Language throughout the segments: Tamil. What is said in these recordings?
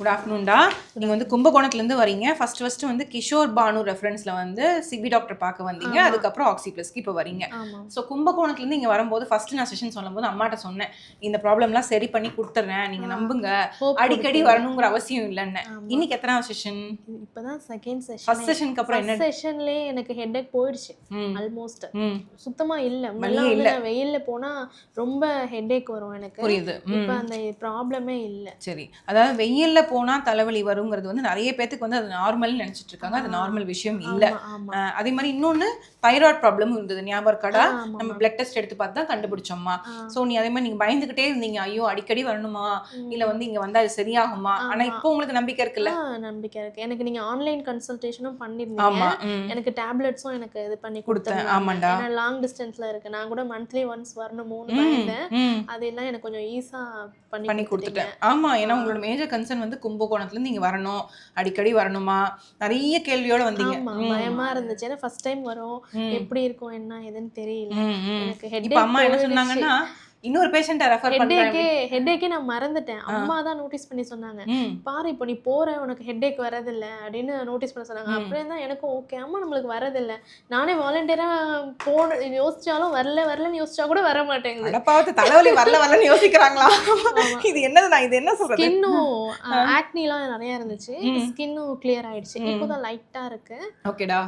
குட் ஆஃப்டர்நூன்டா நீங்கள் வந்து கும்பகோணத்துலேருந்து வரீங்க. ஃபர்ஸ்ட் ஃபர்ஸ்ட் வந்து கிஷோர் பானு ரெஃபரன்ஸில் வந்து சிபி டாக்டர் பார்க்க வந்தீங்க. அதுக்கப்புறம் ஆக்சி ப்ளஸ்க்கு இப்போ வரீங்க. ஸோ கும்பகோணத்துலேருந்து இங்கே வரும்போது ஃபர்ஸ்ட் நான் செஷன் சொல்லும்போது அம்மாட்ட சொன்னேன். இந்த ப்ராப்ளம்லாம் சரி பண்ணி கொடுத்துட்றேன் நீங்கள் நம்புங்க. அடிக்கடி வரணுங்கிற அவசியம் இல்லைன்னு இன்னைக்கு எத்தனாவது செஷன் இப்பதான் செகண்ட் செஷன் ஃபர்ஸ்ட் செஷனுக்கு அப்புறம் என்ன? செஷன்லயே எனக்கு ஹெட்டேக் போயிடுச்சு. ஆல்மோஸ்ட் ம். சுத்தமா இல்ல. வந்து நான் வெயில்ல போனா ரொம்ப ஹெட்டேக் வரும் எனக்கு. புரியுது. இப்ப அந்த ப்ராப்ளமே இல்ல. சரி. அதாவது வெயில்ல போனா தலைவலி வருங்கிறது வந்து நிறைய பேத்துக்கு வந்து அது நார்மல்னு நினைச்சிட்டு இருக்காங்க. அது நார்மல் விஷயம் இல்ல. அதே மாதிரி இன்னொன்னு தைராய்டு ப்ராப்ளமும் இருந்தது. ஞாபகம் இருக்கடா நம்ம பிளட் டெஸ்ட் எடுத்து பார்த்து தான் கண்டுபிடிச்சோம்மா சோ நீ அதே மாதிரி நீங்க பயந்துகிட்டே இருந்தீங்க. ஐயோ அடிக்கடி வரணுமா? இல்ல வந்து இங்க வந்தா அது சரியாகுமா? ஆனா இப்போ உங்களுக்கு நம்பிக்கை இருக்குல்ல? நம்பிக்கை இருக்கு. எனக்கு நீங்க ஆன்லைன் கன்சல்டேஷனும் பண்ணிருந்தீங்க. எனக்கு டேப்லெட்ஸும் எனக்கு இது பண்ணி கொடுத்தேன், ஆமாண்டா. லாங் டிஸ்டன்ஸ்ல இருக்கு. நான் கூட மந்த்லி ஒன்ஸ் வரணுமோன்னு பயந்தேன். ம். அதெல்லாம் எனக்கு கொஞ்சம் ஈஸா பண்ணி பண்ணி. கொடுத்துட்டேன். ஆமா ஏன்னா உங்களோட மேஜர் கன்சர்ன் வந்து கும்பகோணத்துல இருந்து இங்க வரணும். அடிக்கடி வரணுமா? நிறைய கேள்வியோட வந்தீங்க. பயமா இருந்துச்சு. ஏன்னா ஃபர்ஸ்ட் டைம் வரும். எப்படி இருக்கும்? என்ன ஏதுன்னு தெரியல. எனக்கு அம்மா என்ன சொன்னாங்கன்னா இன்னொரு பேஷண்ட்டை ரெஃபர் ஹெட்டேக்கே ஹெட்டேக்கே நான் மறந்துட்டேன். அம்மா தான் நோட்டீஸ் பண்ணி சொன்னாங்க. பாரு இப்போ நீ போற உனக்கு ஹெட்டேக் வரதில்ல அப்படின்னு நோட்டீஸ் பண்ண சொன்னாங்க. அப்படியே தான் எனக்கும் ஓகே அம்மா நம்மளுக்கு வரதில்ல நானே வாலண்டியரா போன யோசிச்சாலும் வரல வரலன்னு யோசிச்சா கூட வர மாட்டேங்குது. அடப்பாவத்து தலைவலி வரல வரலன்னு யோசிக்கிறாங்களா? இது என்னது நான் இது என்ன சொல்றது? ஸ்கின்னும் ஆக்னிலாம் நிறைய இருந்துச்சு. ஸ்கின்னும் கிளியர் ஆயிடுச்சு. இப்போதான் லைட்டா இருக்கு. ஓகேடா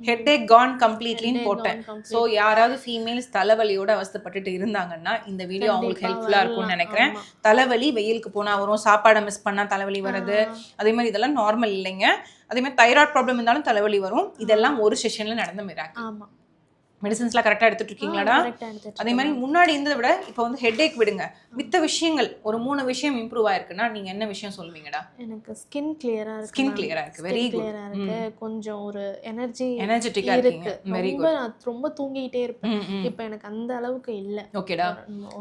ஹெட் ஏக் கான் கம்ப்ளீட்லின்னு போட்டேன். ஸோ யாராவது ஃபீமேல்ஸ் தலைவலியோட அவஸ்தைப்பட்டுட்டு இருந்தாங்கன்னா இந்த வீடியோ அவங்களுக்கு கண்டிப்பா ஹெல்ப்ஃபுல்லா இருக்கும்னு. நினைக்கிறேன். தலைவலி வெயிலுக்கு போனா வரும் சாப்பாடை மிஸ் பண்ணா தலைவலி வருது அதே மாதிரி இதெல்லாம் நார்மல் இல்லைங்க. அதே மாதிரி தைராய்டு ப்ராப்ளம் இருந்தாலும் தலைவலி வரும். இதெல்லாம் ஒரு செஷன்ல நடந்த மிராக்கு ஆமா. மெடிசன்ஸ்லாம் கரெக்டா எடுத்துட்டு இருக்கீங்களாடா அதே மாதிரி முன்னாடி இருந்ததை விட இப்போ வந்து ஹெட் விடுங்க. மித்த விஷயங்கள் ஒரு மூணு விஷயம் இம்ப்ரூவ் ஆயிருக்குன்னா நீங்க என்ன விஷயம் சொல்லுவீங்கடா? எனக்கு ஸ்கின் கிளியரா இருக்கு ஸ்கின். கிளியரா இருக்கு. வெரி குட் clear-ஆ இருக்கு. கொஞ்சம் ஒரு எனர்ஜி எனர்ஜெட்டிக்கா இருக்கு. வெரி ரொம்ப நான் ரொம்ப தூங்கிட்டே இருப்பேன். குட் இப்ப எனக்கு அந்த அளவுக்கு இல்ல. ஓகேடா.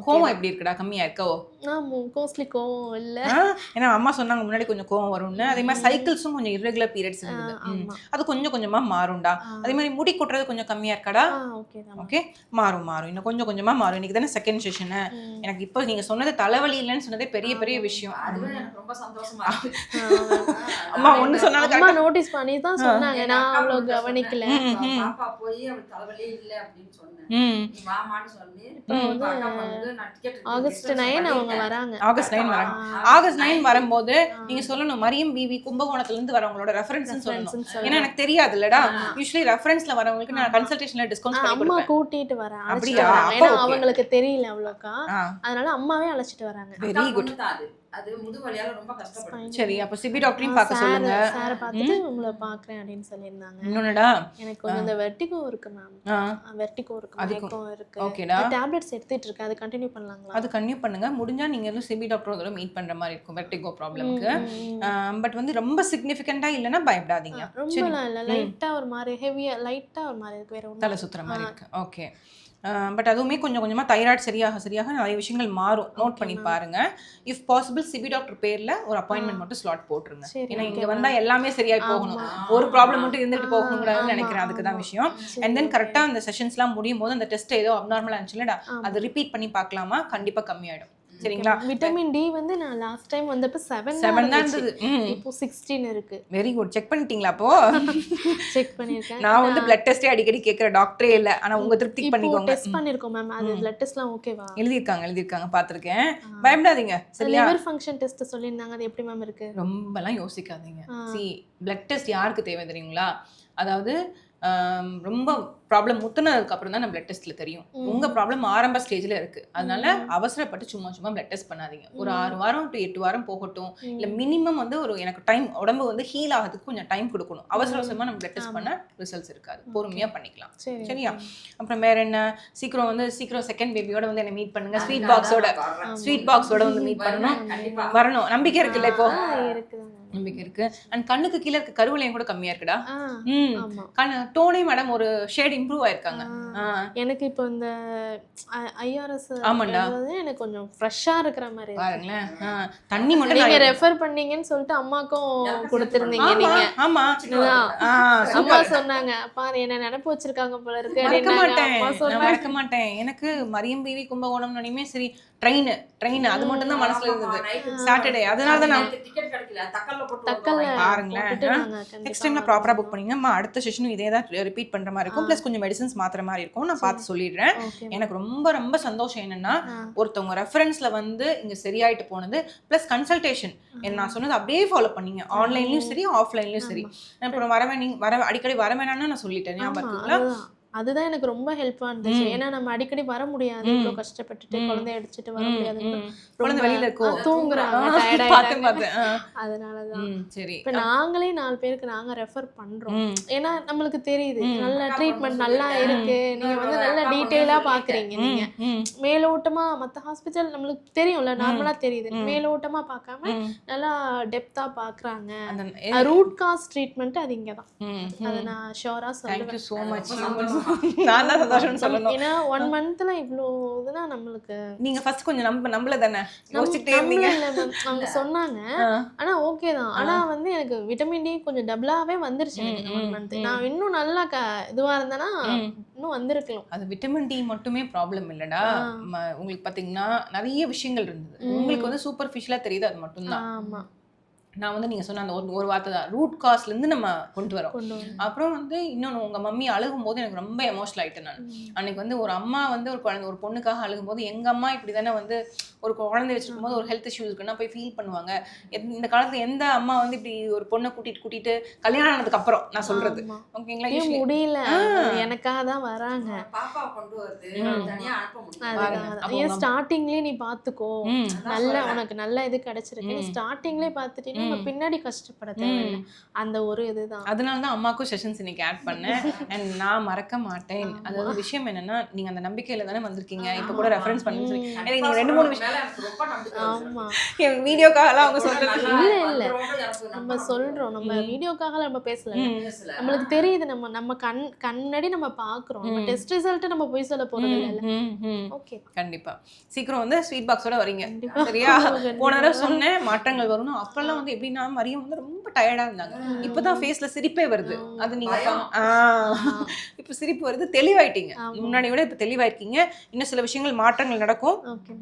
கோவம் எப்படி இருக்குடா? கம்மியா இருக்கோ? நான் மோஸ்ட்லி கோவம் இல்ல. ஏன்னா அம்மா சொன்னாங்க முன்னாடி கொஞ்சம் கோவம் வரும்னு. அதே மாதிரி சைக்கிள்ஸும் கொஞ்சம் irregular பீரியட்ஸ் இருந்தது. அது கொஞ்சம் கொஞ்சமா மாறும்டா. அதே மாதிரி முடி கொட்டுறது கொஞ்சம் கம்மியா இருக்காடா? ஓகே மாறும் மாறும். இன்னும் கொஞ்சம் கொஞ்சமா மாறும். இன்னைக்கு தானே செகண்ட் செஷனு எனக்கு இப்போ நீங்க சொன்னது தலைவலி இல்லைன்னு சொன்னதே பெரிய பெரிய விஷயம். அதுவே எனக்கு ரொம்ப சந்தோஷமா இருக்கு. அம்மா ஒண்ணு சொன்னாலும் அம்மா நோட்டீஸ் பண்ணி தான் சொன்னாங்க. நான் அவ்வளவு கவனிக்கல. பாப்பா போய் அவளுக்கு தலைவலியே இல்ல அப்படின்னு சொன்னேன். வாமான்னு சொல்லி ஆகஸ்ட் நைன் அவங்க. வராங்க. ஆகஸ்ட் நைன் வராங்க. ஆகஸ்ட் நைன் வரும்போது நீங்க சொல்லணும். மரியம் பிவி கும்பகோணத்துல இருந்து வரவங்களோட ரெஃபரன்ஸ் சொல்லணும். ஏன்னா எனக்கு தெரியாது இல்லடா யூஸ்வலி ரெஃபரன்ஸ்ல வரவங்களுக்கு நான் கன்சல்டேஷன்ல டிஸ்கவுண்ட் அம்மா கூட்டிட்டு அப்படியா? வராங்க. அப்ப ஏன்னா okay. அவங்களுக்கு தெரியல அவ்வளோக்கா. அதனால அம்மாவே அழைச்சிட்டு வராங்க. வெரி குட் அது. முதுவலியால ரொம்ப கஷ்டப்படும். சரி அப்ப சிபி டாக்டரையும் பார்க்க சொல்லுங்க. சாரை பார்த்துட்டு உங்களை பாக்குறேன் அப்படின்னு சொல்லியிருந்தாங்க. இன்னொன்னுடா? எனக்கு கொஞ்சம் இந்த வெர்டிகோ இருக்கு மேம் வெர்டிகோ இருக்கு. மயக்கம் இருக்கு. ஓகேடா. டேப்லெட்ஸ் எடுத்துட்டு இருக்கேன். அது கண்டினியூ பண்ணலாங்களா? அது கன்டினியூ பண்ணுங்க. முடிஞ்சா நீங்க வந்து சிபி டாக்டர் ஒரு மீட் பண்ற மாதிரி இருக்கும் வெர்டிகோ ப்ராப்ளம்க்கு பட் வந்து ரொம்ப சிக்னிஃபிகண்டா இல்லைன்னா பயப்படாதீங்க. ரொம்பலாம் இல்ல. லைட்டா ஒரு மாதிரி ஹெவியா லைட்டா ஒரு மாதிரி இருக்கு. வேற ஒன்றும் தலை சுத்துற மாதிரி இருக்கு. ஓகே. பட் அதுவுமே கொஞ்சம் கொஞ்சமா தைராய்டு சரியாக சரியாக நிறைய விஷயங்கள் மாறும். நோட் பண்ணி பாருங்க. இஃப் பாசிபிள் சிபி டாக்டர் பேர்ல ஒரு அப்பாயின்மெண்ட் மட்டும் ஸ்லாட் போட்டுருங்க. ஏன்னா இங்க வந்தா எல்லாமே சரியாய் போகணும். ஒரு ப்ராப்ளம் மட்டும் இருந்துட்டு போகணுங்கிறத நினைக்கிறேன். அதுக்கு தான் விஷயம். அண்ட் தென் கரெக்டா அந்த செஷன்ஸ்லாம் முடியும் போது அந்த டெஸ்ட் ஏதோ அப்நார்மலா இருந்துச்சுல்லடா அதை ரிப்பீட் பண்ணி பார்க்கலாமா? கண்டிப்பா கம்மியாயிடும். சரிங்களா? விட்டமின் டி வந்து நான் லாஸ்ட் டைம் வந்தப்ப செவன் செவன் தான் இருந்தது. இப்போ சிக்ஸ்டீன் இருக்கு. வெரி குட் செக் பண்ணிட்டீங்களா அப்போ? செக் பண்ணியிருக்கேன். நான் வந்து பிளட் டெஸ்டே அடிக்கடி கேட்குற டாக்டரே இல்ல. ஆனா உங்க இப்போ பண்ணிக்கோங்க. டெஸ்ட் பண்ணிருக்கோம் மேம் அது பிளட் டெஸ்ட்லாம் ஓகேவா எழுதியிருக்காங்க எழுதியிருக்காங்க பார்த்துருக்கேன். பயப்படாதீங்க. சரியா? லிவர் ஃபங்க்ஷன் டெஸ்ட் சொல்லியிருந்தாங்க. அது எப்படி மேம் இருக்கு? ரொம்பலாம் யோசிக்காதீங்க. சி பிளட் டெஸ்ட் யாருக்கு தேவை தெரியுங்களா? அதாவது ரொம்ப ப்ராப்ளம் முத்துனதுக்கு அப்புறம் தான் நம்ம பிளட் டெஸ்ட்ல தெரியும் உங்க ப்ராப்ளம் ஆரம்ப ஸ்டேஜ்ல இருக்கு. அதனால அவசரப்பட்டு சும்மா சும்மா பிளட் டெஸ்ட் பண்ணாதீங்க. ஒரு ஆறு வாரம் டு எட்டு வாரம் போகட்டும். இல்ல மினிமம் வந்து ஒரு எனக்கு டைம் உடம்பு வந்து ஹீல் ஆகிறதுக்கு கொஞ்சம் டைம் கொடுக்கணும். அவசர அவசரமா நம்ம பிளட் டெஸ்ட் பண்ண ரிசல்ட்ஸ் இருக்காது. பொறுமையா பண்ணிக்கலாம். சரி சரியா? அப்புறம் வேற என்ன? சீக்கிரம் வந்து சீக்கிரம் செகண்ட் பேபியோட வந்து என்ன மீட் பண்ணுங்க. ஸ்வீட் பாக்ஸோட ஸ்வீட் பாக்ஸோட வந்து மீட் பண்ணணும். வரணும். நம்பிக்கை இருக்குல்ல இப்போ? நம்பிக்கை இருக்கு. அண்ட் கண்ணுக்கு கீழே இருக்க கருவளையம் கூட கம்மியா இருக்குடா? ம். கண்ணு டோனே மேடம் ஒரு ஷேட் இம்ப்ரூவ் ஆயிருக்காங்க. எனக்கு இப்போ இந்த ஐஆர்எஸ் ஆமாண்டா. எனக்கு கொஞ்சம் ஃப்ரெஷ்ஷா இருக்கிற மாதிரி. பாருங்களேன். தண்ணி மட்டும் நீங்க ரெஃபர் பண்ணீங்கன்னு சொல்லிட்டு அம்மாக்கும் கொடுத்திருந்தீங்க நீங்க. ஆமா அம்மா சொன்னாங்க பாரு என்ன நினைப்பு வச்சிருக்காங்க போல இருக்கு? மறக்க. மாட்டேன். மறக்க மாட்டேன். எனக்கு மரியம் பிவி கும்பகோணம் நினைமே சரி ட்ரெயின் ட்ரெயின் அது மட்டும் தான் மனசுல இருந்தது. சாட்டர்டே அதனால தான் நான். பாருங்களேன். நெக்ஸ்ட் டைம்ல ப்ராப்பரா புக் பண்ணீங்க அம்மா அடுத்த செஷனும் இதே தான் ரிப்பீட் பண்ற மாதிரி இருக்கும். ப்ளஸ் கொஞ்சம் மெடிசன்ஸ் மாத்துற மாதிரி இருக்கும். நான் பார்த்து சொல்லிடுறேன். எனக்கு ரொம்ப ரொம்ப சந்தோஷம் என்னன்னா. ஒருத்தவங்க ரெஃபரன்ஸ்ல வந்து இங்க சரியாயிட்டு போனது ப்ளஸ் கன்சல்டேஷன் நான் சொன்னது அப்படியே ஃபாலோ பண்ணீங்க. ஆன்லைன்லயும் சரி ஆஃப்லைன்லயும் சரி. அப்புறம் வர வேணி வர அடிக்கடி வர வேணாம்னு நான் சொல்லிட்டேன். ஞாபகம் அதுதான். எனக்கு ரொம்ப ஹெல்ப்பா இருந்துச்சு. ஏன்னா நம்ம அடிக்கடி வர முடியாது. இவ்வளவு கஷ்டப்பட்டுட்டு குழந்தைய அடிச்சுட்டு வர முடியாது தூங்குறாங்க. அதனாலதான். சரி. இப்ப நாங்களே நாலு பேருக்கு நாங்க ரெஃபர் பண்றோம். ஏன்னா நம்மளுக்கு தெரியுது. நல்ல ட்ரீட்மெண்ட் நல்லா இருக்கு. நீங்க வந்து நல்ல டீட்டெயிலா பாக்குறீங்க நீங்க. மேலோட்டமா மத்த ஹாஸ்பிட்டல் நம்மளுக்கு தெரியும்ல நார்மலா தெரியுது. மேலோட்டமா பார்க்காம. நல்லா டெப்தா பாக்குறாங்க. ரூட் காஸ் ட்ரீட்மெண்ட் அது இங்கதான். அதை நான் ஷோரா சொல்லுவேன். நான் தான் சந்தோஷம்னு சொல்லணும். ஏன்னா ஒன் மந்த்ல இவ்ளோ இதுனா நம்மளுக்கு. நீங்க ஃபர்ஸ்ட் கொஞ்சம் நம்ப நம்பல தானே யோசிச்சுட்டே இருந்தீங்க. அவங்க சொன்னாங்க. ஆனா ஓகே தான். ஆனா வந்து எனக்கு விட்டமின் டி கொஞ்சம் டபுளாவே வந்துருச்சு ஒன் மந்த் நான் இன்னும் நல்லா க இதுவா இருந்தேன்னா இன்னும் வந்திருக்கலாம். அது விட்டமின் டி மட்டுமே ப்ராப்ளம் இல்லடா. உங்களுக்கு பாத்தீங்கன்னா நிறைய விஷயங்கள் இருந்தது. உங்களுக்கு வந்து சூப்பர்ஃபிஷியலா தெரியுது அது மட்டும்தான். ஆமா. நான் வந்து நீங்க சொன்ன அந்த ஒரு ஒரு வார்த்தை தான். ரூட் காஸ்ல இருந்து நம்ம கொண்டு வரோம். அப்புறம் வந்து இன்னொன்று உங்க மம்மி அழுகும் போது எனக்கு ரொம்ப எமோஷனல் ஆயிட்டேன் நான். அன்னைக்கு வந்து ஒரு அம்மா வந்து ஒரு குழந்தை ஒரு பொண்ணுக்காக அழுகும் போது எங்க அம்மா இப்படி தானே வந்து ஒரு குழந்தை வச்சிருக்கும் போது ஒரு ஹெல்த் இஷ்யூ இருக்குன்னா போய் ஃபீல் பண்ணுவாங்க. இந்த காலத்துல எந்த அம்மா வந்து இப்படி ஒரு பொண்ணை கூட்டிட்டு கூட்டிட்டு கல்யாணம் ஆனதுக்கு அப்புறம் நான் சொல்றது. ஓகேங்களா? முடியல? எனக்காக தான் வராங்க. பாப்பா கொண்டு வருது. தனியா அனுப்ப ஸ்டார்டிங்லயே நீ பாத்துக்கோ. நல்ல உனக்கு நல்ல இது கிடைச்சிருக்கு. நீ ஸ்டார்டிங்லயே பாத்துட்டீங்கன்னா நம்ம பின்னாடி கஷ்டப்பட தேவையில்லை. அந்த ஒரு இதுதான். அதனால தான் அம்மாக்கும் செஷன்ஸ் இன்னைக்கு ஆட் பண்ணேன். அண்ட் நான் மறக்க மாட்டேன். அதாவது விஷயம் என்னன்னா நீங்க அந்த நம்பிக்கையில தானே வந்திருக்கீங்க. இப்ப கூட ரெஃபரன்ஸ் பண்ணி சொல்லி எனக்கு நீங்க ரெண்டு மூணு விஷயம் ஆமா. வீடியோக்காகலாம் அவங்க சொல்றது இல்ல, இல்ல. நம்ம சொல்றோம். நம்ம வீடியோக்காக நம்ம பேசல. நம்மளுக்கு தெரியுது. நம்ம நம்ம கண் கண்ணாடி நம்ம பாக்குறோம். நம்ம டெஸ்ட் ரிசல்ட் நம்ம போய் சொல்ல போறது இல்ல. ஓகே. கண்டிப்பா. சீக்கிரம் வந்து ஸ்வீட் பாக்ஸோட வரீங்க. சரியா. போன தடவை சொன்னேன் மாற்றங்கள் வரும்னு. அப்பெல்லாம் வந்து எப்படின்னா மரியம் வந்து ரொம்ப டயர்டா இருந்தாங்க. இப்பதான் ஃபேஸ்ல சிரிப்பே வருது. அது நீங்க. இப்ப சிரிப்பு வருது. தெளிவாயிட்டீங்க. முன்னாடி விட இப்ப தெளிவாயிருக்கீங்க. இன்னும் சில விஷயங்கள் மாற்றங்கள் நடக்கும். ஓகே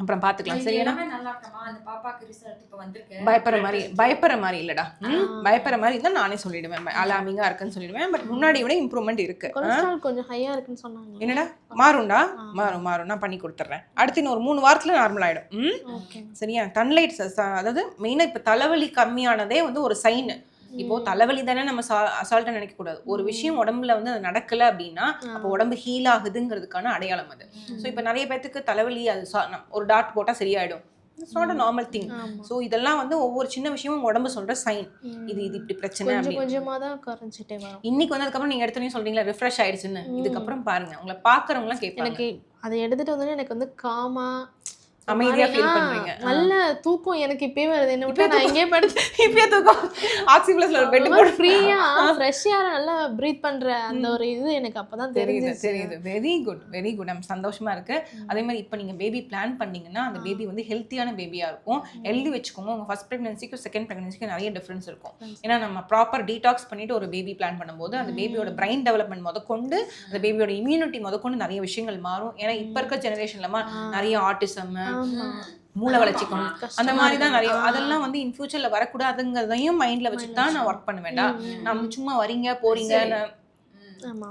அப்புறம் பாத்துக்கலாம். இது சரியா எல்லாமே நல்லா இருக்கமா அந்த பாப்பாக்கு ரிசல்ட் இப்ப வந்திருக்கு. பயப்படுற மாதிரி பயப்படுற மாதிரி இல்லடா. ம், பயப்படுற மாதிரி தான் நானே சொல்லிடுவேன். அலாமிங்கா இருக்குன்னு சொல்லிடுவேன். பட் முன்னாடி விட இம்ப்ரூவ்மெண்ட் இருக்கு. கொலஸ்ட்ரால் கொஞ்சம் ஹையா இருக்குன்னு சொன்னாங்க. என்னடா? மாறும்டா? மாறும் மாறும். நான் பண்ணி கொடுத்துட்றேன். அடுத்து இன்னும் ஒரு மூணு வாரத்துல நார்மல் ஆயிடும். சரியா? தன்லைட் அதாவது மெயினா இப்ப தலைவலி கம்மியானதே வந்து ஒரு சைன் இப்போ தலைவலி தானே நம்ம அசால்ட்டா நினைக்க கூடாது ஒரு விஷயம் உடம்புல வந்து அது நடக்கல அப்படின்னா அப்போ உடம்பு ஹீல் ஆகுதுங்கிறதுக்கான அடையாளம் அது. ஸோ இப்போ நிறைய பேத்துக்கு தலைவலி அது ஒரு டாட் போட்டா சரியாயிடும். It's not a normal thing. So இதெல்லாம் வந்து ஒவ்வொரு சின்ன விஷயமும் உடம்பு சொல்ற சைன் இது இது இப்படி பிரச்சனை கொஞ்சம் அப்படி கொஞ்சமா தான் குறைஞ்சிட்டே வரும். இன்னைக்கு வந்ததுக்கப்புறம் நீங்க எடுத்தோடனே சொல்றீங்களா ரிஃப்ரெஷ் ஆயிடுச்சுன்னு? இதுக்கப்புறம் பாருங்க. உங்களை பாக்குறவங்களாம் கேட்பாங்க. எனக்கு அதை எடுத்துட்டு வந்தோடனே எனக்கு வந்து காமா அமைதியா ஃபீல் பண்றீங்க நல்ல தூக்கம் எனக்கு இப்பயே வருது. என்ன விட்டா நான் இங்கே படுத்து இப்பயே தூக்கம். ஆக்சி பிளஸ்ல ஒரு பெட் போட்டு ஃப்ரீயா ஃப்ரெஷ் ஏர் நல்லா ப்ரீத் பண்ற அந்த ஒரு இது எனக்கு அப்பதான் தெரியுது தெரியுது. வெரி குட் வெரி குட் நம்ம சந்தோஷமா இருக்கு. அதே மாதிரி இப்போ நீங்க பேபி பிளான் பண்ணீங்கன்னா அந்த பேபி வந்து ஹெல்த்தியான பேபியா இருக்கும். எழுதி வச்சுக்கோங்க. உங்க ஃபர்ஸ்ட் பிரெக்னன்சிக்கும் செகண்ட் பிரெக்னன்சிக்கும் நிறைய டிஃபரன்ஸ் இருக்கும். ஏன்னா நம்ம ப்ராப்பர் டீடாக்ஸ் பண்ணிட்டு ஒரு பேபி பிளான் பண்ணும்போது அந்த பேபியோட பிரைன் டெவலப்மெண்ட் முதற்கொண்டு அந்த பேபியோட இம்யூனிட்டி முதற்கொண்டு நிறைய விஷயங்கள் மாறும். ஏன்னா இப்ப இருக்க ஜெனரேஷன்லமா நிறைய ஆட்டிசம் மூளை வளர்ச்சிக்கும். அந்த மாதிரி தான் நிறைய அதெல்லாம் வந்து இன் ஃபியூச்சர்ல வரக்கூடாதுங்கிறதையும் மைண்ட்ல வச்சுட்டு தான் நான் ஒர்க் பண்ணுவேன்டா. நான் வந்து சும்மா வரீங்க போறீங்க நான்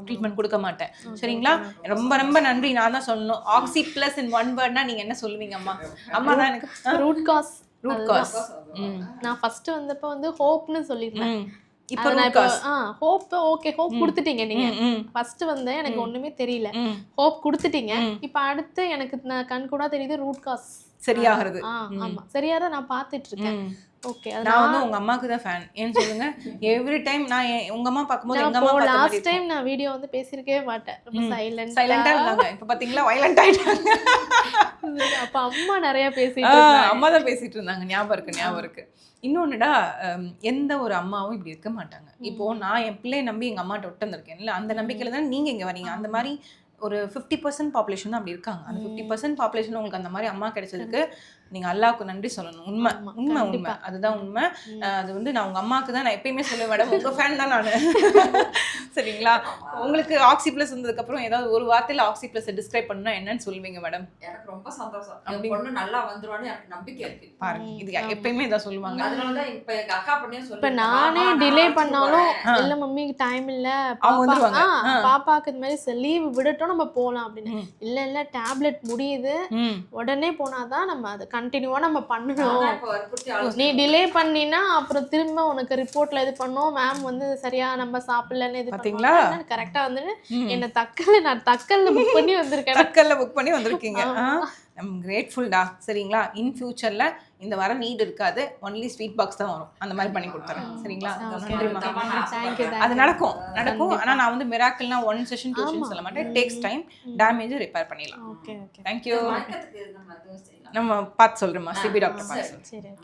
ட்ரீட்மெண்ட் கொடுக்க மாட்டேன். சரிங்களா? ரொம்ப ரொம்ப நன்றி. நான் தான் சொல்லணும். ஆக்சி பிளஸ் இன் ஒன் வேர்ட்னா நீங்க என்ன சொல்லுவீங்க அம்மா? அம்மா தான் எனக்கு ரூட் காஸ் ரூட் காஸ் நான் ஃபர்ஸ்ட் வந்தப்ப வந்து ஹோப்னு சொல்லிருந்தேன் இப்போ நான் இப்போ ஆ ஹோப் ஓகே ஹோப் கொடுத்துட்டீங்க நீங்க. ஃபர்ஸ்ட் வந்தேன் எனக்கு ஒண்ணுமே தெரியல. ஹோப் கொடுத்துட்டீங்க. இப்போ அடுத்து எனக்கு நான் கண் கூட தெரியுது ரூட் காஸ் சரியாகிறது. ஆமா. சரியாத நான் பார்த்துட்டு இருக்கேன். ஓகே நான் வந்து உங்க அம்மாக்கு தான் ஃபேன் ஏன்னு சொல்லுங்க? எவ்ரி டைம் நான் உங்க அம்மா பார்க்கும்போது எங்க அம்மா பார்த்த லாஸ்ட் டைம் நான் வீடியோ வந்து பேசியிருக்கவே மாட்டேன். ரொம்ப சைலண்ட் சைலண்டா இருந்தாங்க. இப்ப பாத்தீங்களா? வயலண்ட் ஆயிட்டாங்க. அப்ப அம்மா நிறைய பேசிட்டு. அம்மா தான் பேசிட்டு இருந்தாங்க. ஞாபகம் இருக்கு ஞாபகம் இருக்கு. இன்னொன்னுடா எந்த ஒரு அம்மாவும் இப்படி இருக்க மாட்டாங்க. இப்போ நான் என் பிள்ளைய நம்பி எங்க அம்மாட்ட விட்டு வந்திருக்கேன்ல அந்த நம்பிக்கையில தான் நீங்க இங்க வரீங்க அந்த மாதிரி ஒரு ஃபிஃப்டி பர்சன்ட் பாப்புலேஷன் தான் அப்படி இருக்காங்க. அந்த ஃபிஃப்டி பர்சன்ட் பாப்புலேஷன் உங்களுக்கு அந்த மாதிரி அம்மா கிடைச்சதுக்கு நீங்க அல்லாவுக்கு நன்றி சொல்லணும். உண்மை. உண்மை உண்மை. அதுதான் உண்மை. அது வந்து நான் உங்க அம்மாவுக்கு தான் நான் எப்பயுமே சொல்லுவேன் மேடம் உங்க ஃபேன் தான் நான். சரிங்களா? உங்களுக்கு ஆக்சி பிளஸ் வந்ததுக்கு அப்புறம் ஏதாவது ஒரு வார்த்தையில ஆக்சி பிளஸ் டிஸ்கிரைப் பண்ணா என்னன்னு சொல்லுவீங்க மேடம்? எனக்கு ரொம்ப சந்தோஷம். பொண்ணு நல்லா வந்துருவான்னு எனக்கு நம்பிக்கை இருக்கு. பாருங்க இது. எப்பயுமே இதான் சொல்லுவாங்க. அதனாலதான் இப்ப எங்க அக்கா பண்ணியும் இப்ப நானே டிலே பண்ணாலும். இல்ல மம்மிக்கு டைம் இல்ல. அவங்க பாப்பா வந்துருவாங்க. பாப்பாக்கு இந்த மாதிரி லீவ் விடட்டும் நம்ம போலாம் அப்படின்னு. இல்ல இல்ல டேப்லெட் முடியுது. உடனே போனாதான் நம்ம அது கண்டினியூவா நம்ம பண்ணணும். நீ டிலே பண்ணினா அப்புறம் திரும்ப உனக்கு ரிப்போர்ட்ல இது பண்ணோம். மேம் வந்து சரியா நம்ம சாப்பிடலன்னு இது பாத்தீங்களா? கரெக்டா வந்து. என்ன தக்கல்ல நான் தக்கல்ல புக் பண்ணி வந்திருக்கேன். தக்கல்ல புக் பண்ணி வந்திருக்கீங்க. ஐம் கிரேட்ஃபுல்டா சரிங்களா? இன் ஃபியூச்சர்ல இந்த வர நீட் இருக்காது. ஒன்லி ஸ்வீட் பாக்ஸ் தான் வரும். அந்த மாதிரி பண்ணி கொடுத்துறேன். சரிங்களா? அது நடக்கும். நடக்கும். ஆனா நான் வந்து மிராக்கிள்னா ஒன் செஷன் டூ செஷன். சொல்ல மாட்டேன். டேக்ஸ் டைம் டேமேஜ் ரிப்பேர் பண்ணிடலாம். Okay okay. தேங்க்யூ மயக்கத்துக்கு நம்ம பார்த்து சொல்றேம்மா சிபி டாக்டர் பார்த்து சரி ஓகே